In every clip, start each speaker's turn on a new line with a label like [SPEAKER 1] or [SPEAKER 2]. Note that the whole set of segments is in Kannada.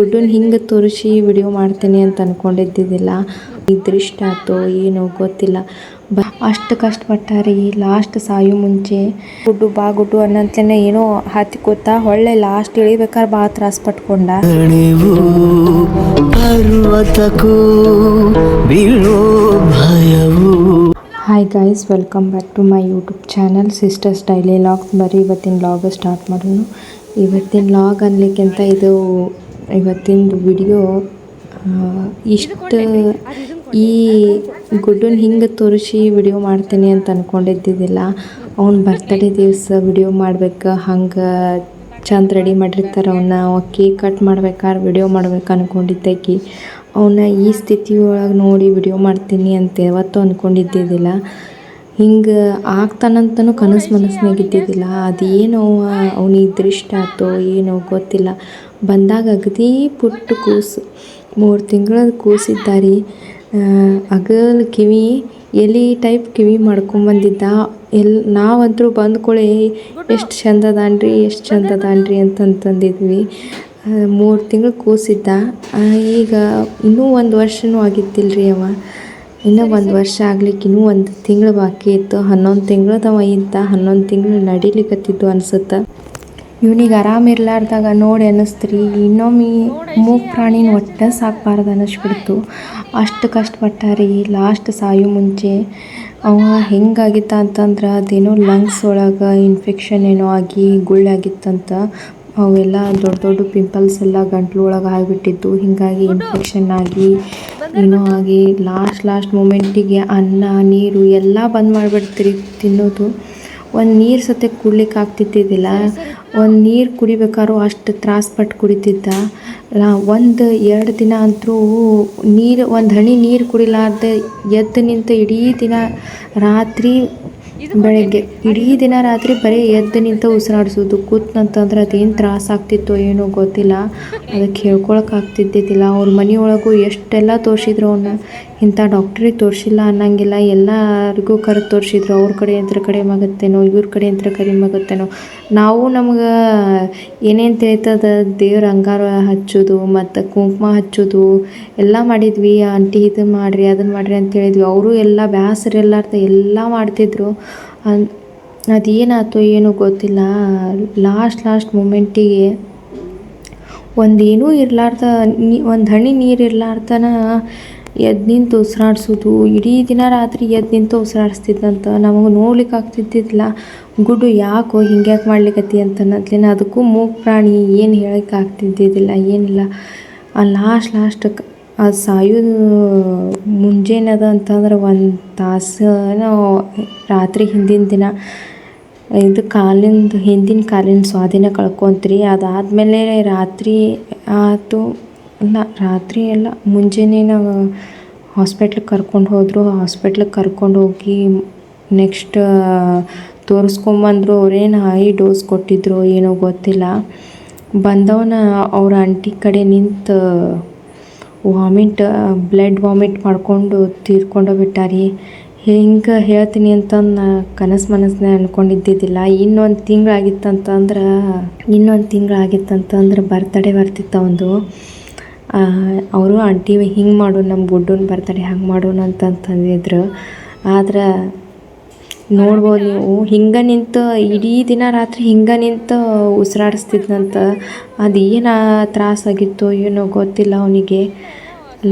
[SPEAKER 1] ದುಡ್ಡನ್ನ ಹಿಂಗೆ ತೋರಿಸಿ ವಿಡಿಯೋ ಮಾಡ್ತೀನಿ ಅಂತ ಅನ್ಕೊಂಡಿದ್ದಿದ್ದಿಲ್ಲ. ಇದ್ರಿಷ್ಟ ಆಯ್ತು ಏನೋ ಗೊತ್ತಿಲ್ಲ. ಬ ಅಷ್ಟು ಕಷ್ಟಪಟ್ಟಾರಿ ಲಾಸ್ಟ್ ಸಾಯೋ ಮುಂಚೆ. ಗುಡ್ಡು ಬಾ ಗುಡ್ಡು ಅನ್ನಂತಲೇ ಏನೋ ಹತ್ತಿಕೋತ ಹೊಳ್ಳೆ ಲಾಸ್ಟ್ ಇಳಿಬೇಕಾದ್ರೆ ಭಾಳ ತ್ರಾಸ ಪಟ್ಕೊಂಡ.
[SPEAKER 2] ನೀವು ಪರ್ವತಕ್ಕೂ ಬೀಳೋ ಭಯವು.
[SPEAKER 1] Hi guys welcome back to my YouTube channel sisters daily logs ಬರೀ ಇವತ್ತಿನ ಲಾಗ್ ಸ್ಟಾರ್ಟ್ ಮಾಡೋಣ. ಇವತ್ತಿನ ಲಾಗ್ ಅನ್ಲಿಕ್ಕಿಂತ ಇದು ಇವತ್ತಿನ ವಿಡಿಯೋ ಇಷ್ಟು ಈ ಗುಡ್ಡನ್ನ ಹಿಂಗೆ ತೋರಿಸಿ ವಿಡಿಯೋ ಮಾಡ್ತೀನಿ ಅಂತ ಅಂದ್ಕೊಂಡಿದ್ದಿದ್ದಿಲ್ಲ ಅವ್ನ ಬರ್ತಡೇ ದಿವಸ ವಿಡಿಯೋ ಮಾಡ್ಬೇಕು, ಹಂಗೆ ಚಂದ ರೆಡಿ ಮಾಡಿರ್ತಾರೆ ಅವನ್ನ ಕೇಕ್ ಕಟ್ ಮಾಡ್ಬೇಕಾದ್ರೆ ವಿಡಿಯೋ ಮಾಡ್ಬೇಕು ಅನ್ಕೊಂಡಿದ್ದಕ್ಕಿ. ಅವನ್ನ ಈ ಸ್ಥಿತಿಯೊಳಗೆ ನೋಡಿ ವಿಡಿಯೋ ಮಾಡ್ತೀನಿ ಅಂತ ಯಾವತ್ತೂ ಅಂದ್ಕೊಂಡಿದ್ದಿದ್ದಿಲ್ಲ ಹಿಂಗೆ ಆಗ್ತಾನಂತನೂ ಕನಸು ಮನಸ್ಸಿನಾಗ ಇದ್ದಿದ್ದಿಲ್ಲ. ಅದೇನೋ ಅವ್ನಿಗೆ ದೃಷ್ಟ ಆಯ್ತೋ ಏನೋ ಗೊತ್ತಿಲ್ಲ. ಬಂದಾಗ ಅಗದಿ ಪುಟ್ಟ ಕೂಸು. ಮೂರು ತಿಂಗಳ ಕೂಸಿದ್ದಾರಿ ಅಗಲ್ ಕಿವಿ, ಎಲಿ ಟೈಪ್ ಕಿವಿ ಮಾಡ್ಕೊಂಬಂದಿದ್ದ ಎಲ್, ನಾವಂತರೂ ಬಂದ್ಕೊಳ್ಳಿ ಎಷ್ಟು ಚಂದ ಅದಾನ್ರಿ ಎಷ್ಟು ಚಂದ ಅದಾನ್ರಿ ಅಂತಂತಂದಿದ್ವಿ ಮೂರು ತಿಂಗಳು ಕೂಸಿದ್ದ. ಈಗ ಇನ್ನೂ ಒಂದು ವರ್ಷನೂ ರೀ ಅವ. ಇನ್ನೂ ಒಂದು ವರ್ಷ ಆಗ್ಲಿಕ್ಕೆ ಇನ್ನೂ ಒಂದು ತಿಂಗಳು ಬಾಕಿ ಇತ್ತು. ಹನ್ನೊಂದು ತಿಂಗಳದವ ಇದ್ದ ಹನ್ನೊಂದು ತಿಂಗಳು ನಡಿಲಿಕ್ಕತ್ತಿದ್ದು ಅನ್ಸುತ್ತೆ. ಇವನಿಗೆ ಆರಾಮ ಇರ್ಲಾರ್ದಾಗ ನೋಡಿ ಅನ್ನಿಸ್ತ್ರಿ. ಇನ್ನೊಮ್ಮೆ ಮೂಗ್ ಪ್ರಾಣಿನ ಒಟ್ಟ ಸಾಕಬಾರ್ದು ಅನ್ನಿಸ್ಬಿಡ್ತು. ಅಷ್ಟು ಕಷ್ಟಪಟ್ಟಾರಿ ಲಾಸ್ಟ್ ಸಾಯೋ ಮುಂಚೆ ಅವ ಹೆಂಗಾಗಿತ್ತ ಅಂತಂದ್ರೆ ಅದೇನೋ ಲಂಗ್ಸ್ ಒಳಗೆ ಇನ್ಫೆಕ್ಷನ್ ಏನೋ ಆಗಿ ಗುಳ್ಳಾಗಿತ್ತಂತ ಅವೆಲ್ಲ ದೊಡ್ಡ ದೊಡ್ಡ ಪಿಂಪಲ್ಸ್ ಎಲ್ಲ ಗಂಟ್ಲು ಒಳಗೆ ಆಗಿಬಿಟ್ಟಿತ್ತು. ಹೀಗಾಗಿ ಇನ್ಫೆಕ್ಷನ್ ಆಗಿ ಏನೋ ಆಗಿ ಲಾಸ್ಟ್ ಲಾಸ್ಟ್ ಮೂಮೆಂಟಿಗೆ ಅನ್ನ ನೀರು ಎಲ್ಲ ಬಂದ್ ಮಾಡಿಬಿಡ್ತೀರಿ ತಿನ್ನೋದು. ಒಂದು ನೀರು ಸತೆ ಕುಡ್ಲಿಕ್ಕೆ ಆಗ್ತಿದ್ದಿದ್ದಿಲ್ಲ. ಒಂದು ನೀರು ಕುಡಿಬೇಕಾದ್ರೂ ಅಷ್ಟು ತ್ರಾಸ ಪಟ್ಟು ಕುಡಿತಿದ್ದ. ಒಂದು ಎರಡು ದಿನ ಅಂತೂ ನೀರು ಒಂದು ಹನಿ ನೀರು ಕುಡಿಲಾರ್ದೆ ಎದ್ದು ನಿಂತು ಇಡೀ ದಿನ ರಾತ್ರಿ ಬೆಳಗ್ಗೆ ಇಡೀ ದಿನ ರಾತ್ರಿ ಬರೀ ಎದ್ದು ನಿಂತ ಉಸಿರಾಡಿಸೋದು ಕೂತ್ನಂತಂದ್ರೆ ಅದೇನು ತ್ರಾಸ ಆಗ್ತಿತ್ತು ಏನೋ ಗೊತ್ತಿಲ್ಲ. ಅದಕ್ಕೆ ಹೇಳ್ಕೊಳಕ್ಕೆ ಆಗ್ತಿದ್ದಿದ್ದಿಲ್ಲ ಅವ್ರ ಮನೆಯೊಳಗೂ ಎಷ್ಟೆಲ್ಲ ತೋರಿಸಿದ್ರು ಅವನ್ನ ಇಂಥ ಡಾಕ್ಟ್ರಿಗೆ ತೋರಿಸಿಲ್ಲ ಅನ್ನಂಗಿಲ್ಲ. ಎಲ್ಲರಿಗೂ ಕರೆದು ತೋರಿಸಿದ್ರು. ಅವ್ರ ಕಡೆ ಯಂತ್ರ ಕಡಿಮೆ ಆಗುತ್ತೇನೋ ಇವ್ರ ಕಡೆ ಯಂತ್ರ ಕಡಿಮೆ ಆಗುತ್ತೇನೋ ನಾವು ನಮ್ಗೆ ಏನೇನು ತಿಳಿತದ? ದೇವ್ರ ಅಂಗಾರ ಹಚ್ಚೋದು, ಮತ್ತು ಕುಂಕುಮ ಹಚ್ಚೋದು, ಎಲ್ಲ ಮಾಡಿದ್ವಿ. ಆಂಟಿ ಇದು ಮಾಡಿರಿ ಅದನ್ನು ಮಾಡಿರಿ ಅಂತ ಹೇಳಿದ್ವಿ. ಅವರು ಎಲ್ಲ ಬ್ಯಾಸರ ಇರ್ಲಾರ್ದ ಎಲ್ಲ ಮಾಡ್ತಿದ್ರು. ಅನ್ ಅದೇನಾಯ್ತು ಏನೂ ಗೊತ್ತಿಲ್ಲ. ಲಾಸ್ಟ್ ಲಾಸ್ಟ್ ಮೂಮೆಂಟಿಗೆ ಒಂದೇನೂ ಇರಲಾರ್ದ, ನೀ, ಒಂದು ಹನಿ ನೀರು ಇರ್ಲಾರ್ದನ ಎದ್ದು ನಿಂತು ಉಸಿರಾಡ್ಸೋದು, ಇಡೀ ದಿನ ರಾತ್ರಿ ಎದ್ದು ನಿಂತು ಉಸಿರಾಡಿಸ್ತಿದ್ದಂತ ನಮಗೆ ನೋಡ್ಲಿಕ್ಕೆ ಆಗ್ತಿದ್ದಿಲ್ಲ ಗುಡ್ಡು ಯಾಕೋ ಹಿಂಗ್ಯಾಕೆ ಮಾಡ್ಲಿಕ್ಕತ್ತಿ ಅಂತ ಅನ್ನೋದ್ಲಿನ ಅದಕ್ಕೂ ಮೂಕ್ ಪ್ರಾಣಿ ಏನು ಹೇಳಕ್ಕೆ ಆಗ್ತಿದ್ದಿದ್ದಿಲ್ಲ, ಏನಿಲ್ಲ. ಆ ಲಾಸ್ಟ್ ಲಾಸ್ಟ್ ಅದು ಸಾಯೋದು ಮುಂಜೇನದ ಅಂತಂದ್ರೆ ಒಂದು ತಾಸು ರಾತ್ರಿ ಹಿಂದಿನ ದಿನ. ಇದು ಕಾಲಿಂದು ಹಿಂದಿನ ಕಾಲಿನ ಸ್ವಾಧೀನ ಕಳ್ಕೊಂತ್ರಿ. ಅದಾದಮೇಲೆ ರಾತ್ರಿ ಆಯ್ತು ಇಲ್ಲ, ರಾತ್ರಿ ಎಲ್ಲ ಮುಂಜಾನೆ ನಾವು ಹಾಸ್ಪಿಟ್ಲಿಗೆ ಕರ್ಕೊಂಡು ಹೋದರು. ಹಾಸ್ಪಿಟ್ಲಿಗೆ ಕರ್ಕೊಂಡು ಹೋಗಿ ನೆಕ್ಸ್ಟ್ ತೋರಿಸ್ಕೊಂಬಂದ್ರು ಅವ್ರೇನು ಹೈ ಡೋಸ್ ಕೊಟ್ಟಿದ್ರು ಏನೋ ಗೊತ್ತಿಲ್ಲ. ಬಂದವನ ಅವ್ರ ಆಂಟಿ ಕಡೆ ನಿಂತು ವಾಮಿಟ್ ಬ್ಲಡ್ ವಾಮಿಟ್ ಮಾಡಿಕೊಂಡು ತೀರ್ಕೊಂಡು ಬಿಟ್ಟಾರಿ. ಹಿಂಗೆ ಹೇಳ್ತೀನಿ ಅಂತಂದು ನಾ ಕನಸು ಮನಸ್ಸನ್ನ ಅಂದ್ಕೊಂಡಿದ್ದಿದ್ದಿಲ್ಲ ಇನ್ನೊಂದು ತಿಂಗಳಾಗಿತ್ತಂತಂದ್ರೆ ಇನ್ನೊಂದು ತಿಂಗಳಾಗಿತ್ತಂತಂದ್ರೆ ಬರ್ತಡೇ ಬರ್ತಿತ್ತು ಒಂದು. ಅವರು ಆಂಟಿ ಹಿಂಗೆ ಮಾಡು ನಮ್ಮ ಗುಡ್ಡನ ಬರ್ತಡೇ ಹಂಗೆ ಮಾಡೋಣ ಅಂತಂತಂದಿದ್ರು ಆದ್ರೆ ನೋಡ್ಬೋದು ನೀವು, ಹಿಂಗೆ ನಿಂತು, ಇಡೀ ದಿನ ರಾತ್ರಿ ಹಿಂಗೆ ನಿಂತು ಉಸಿರಾಡಿಸ್ತಿದ್ನಂತ, ಅದು ಏನು ತ್ರಾಸಾಗಿತ್ತು ಏನೋ ಗೊತ್ತಿಲ್ಲ ಅವನಿಗೆ.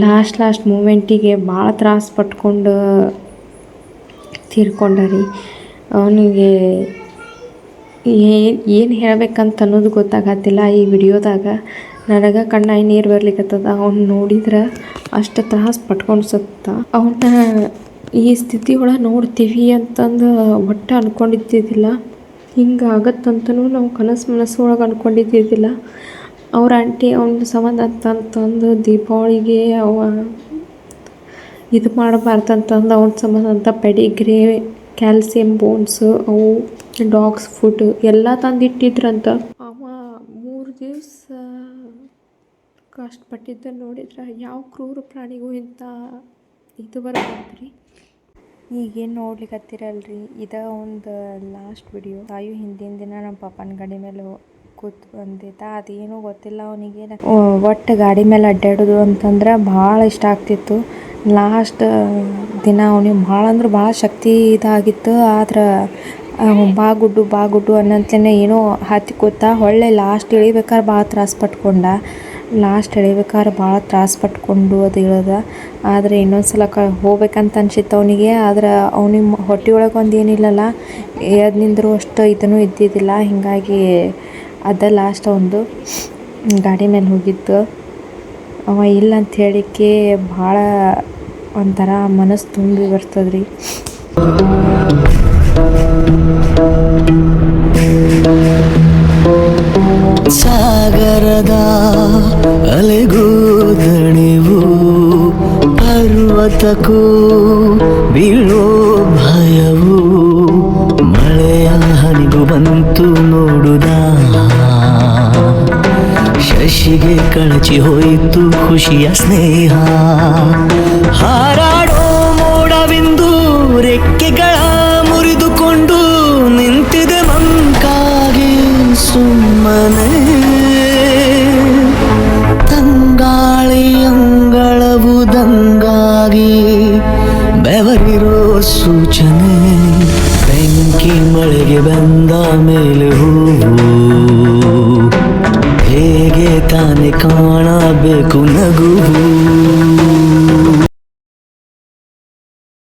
[SPEAKER 1] ಲಾಸ್ಟ್ ಲಾಸ್ಟ್ ಮೂಮೆಂಟಿಗೆ ಭಾಳ ತ್ರಾಸು ಪಟ್ಕೊಂಡು ತೀರ್ಕೊಂಡ ರೀ. ಅವನಿಗೆ ಏನು ಹೇಳ್ಬೇಕಂತ ಅನ್ನೋದು ಗೊತ್ತಾಗತ್ತಿಲ್ಲ ಈ ವಿಡಿಯೋದಾಗ. ನನಗೆ ಕಣ್ಣಾಗಿ ನೀರು ಬರ್ಲಿಕ್ಕತ್ತದ ಅವ್ನು ನೋಡಿದ್ರೆ ಅಷ್ಟು ತ್ರಾಸ ಪಟ್ಕೊಂಡು ಸತ್ತ ಅವನ್ನ ಈ ಸ್ಥಿತಿ ಒಳಗೆ ನೋಡ್ತೀವಿ ಅಂತಂದು ಒಟ್ಟು ಅಂದ್ಕೊಂಡಿದ್ದಿದ್ದಿಲ್ಲ ಹಿಂಗೆ ಆಗತ್ತಂತನೂ ನಾವು ಕನಸು ಮನಸ್ಸು ಒಳಗೆ ಅಂದ್ಕೊಂಡಿದ್ದಿದ್ದಿಲ್ಲ ಅವ್ರ ಆಂಟಿ ಅವ್ನ ಸಂಬಂಧ ಅಂತಂತಂದು ದೀಪಾವಳಿಗೆ ಅವ ಇದು ಮಾಡಬಾರ್ದಂತಂದು ಅವ್ನ ಸಂಬಂಧ ಅಂತ ಪೆಡಿಗ್ರಿ, ಕ್ಯಾಲ್ಸಿಯಂ, ಬೋನ್ಸು ಅವು, ಡಾಗ್ಸ್, ಫುಡ್ ಎಲ್ಲ ತಂದಿಟ್ಟಿದ್ರಂತ ಅವ ಮೂರು ದಿವಸ ಕಷ್ಟಪಟ್ಟಿದ್ದ ನೋಡಿದ್ರೆ ಯಾವ ಕ್ರೂರ ಪ್ರಾಣಿಗೂ ಇಂಥ ಇದು ಬರಬಾರ್ದ್ರಿ? ಈಗೇನು ನೋಡ್ಲಿಕ್ಕತ್ತಿರಲ್ರಿ ಇದ ಒಂದು ಲಾಸ್ಟ್ ವಿಡಿಯೋ ತಾಯಿ ಹಿಂದಿನ ದಿನ ನಮ್ಮ ಪಾಪನ ಗಾಡಿ ಮೇಲೆ ಕೂತ್ ಬಂದಿದ್ದ ಅದೇನು ಗೊತ್ತಿಲ್ಲ ಅವನಿಗೆ. ಒಟ್ಟು ಗಾಡಿ ಮೇಲೆ ಅಡ್ಡಾಡೋದು ಅಂತಂದ್ರೆ ಭಾಳ ಇಷ್ಟ ಆಗ್ತಿತ್ತು. ಲಾಸ್ಟ್ ದಿನ ಅವನಿಗೆ ಭಾಳ ಅಂದ್ರೆ ಭಾಳ ಶಕ್ತಿ ಇದಾಗಿತ್ತು ಆದ್ರೆ ಬಾ ಗುಡ್ಡು ಬಾ ಗುಡ್ಡು ಅನ್ನಂತಲೇ ಏನೋ ಹತ್ತಿ ಕೂತ ಒಳ್ಳೆ ಲಾಸ್ಟ್ ಇಳಿಬೇಕಾದ್ರೆ ಭಾಳ ತ್ರಾಸ ಪಟ್ಕೊಂಡ. ಲಾಸ್ಟ್ ಎಳಿಬೇಕಾದ್ರೆ ಭಾಳ ತ್ರಾಸ ಪಟ್ಕೊಂಡು ಅದು ಇಳ್ದ. ಆದರೆ ಇನ್ನೊಂದು ಸಲ ಕ ಹೋಗ್ಬೇಕಂತ ಅನ್ಸಿತ್ತು ಅವನಿಗೆ. ಆದ್ರೆ ಅವನಿಗೆ ಹೊಟ್ಟೆ ಒಳಗೆ ಒಂದು ಏನಿಲ್ಲಲ್ಲ ಎದ್ದು ಅಷ್ಟು ಇದನ್ನು ಇದ್ದಿದ್ದಿಲ್ಲ. ಹೀಗಾಗಿ ಅದ ಲಾಸ್ಟ್ ಒಂದು ಗಾಡಿ ಮೇಲೆ ಹೋಗಿದ್ದು ಅವ ಇಲ್ಲ ಅಂತ ಹೇಳಿಕ್ಕೆ ಭಾಳ ಒಂಥರ ಮನಸ್ಸು ತುಂಬಿ ಬರ್ತದ್ರಿ.
[SPEAKER 2] ಸಾಗರದ ಅಲೆಗೂ ದಣಿವು, ಪರ್ವತಕ್ಕೂ ಬೀಳೋ ಭಯವು, ಮಳೆಯ ಹನಿಗು ಬಂತು ನೋಡುದ? ಶಶಿಗೆ ಕಳಚಿ ಹೋಯಿತು ಖುಷಿಯ ಸ್ನೇಹ, ಹಾರಾಡೋ ಮನೆ. மனே ತಂಗಾಳಿಯಂಗಳವುದಂಗಾಗಿ ಬೆವರಿರೋ ಸೂಚನೆ. ಬೆಂಕಿ ಮಳೆಗೆ ಬಂದ ಮೇಲೆ ಹೂವು. ಹೇಗೆ ತಾನೆ ಕಾಣಬೇಕು ನಗುವು.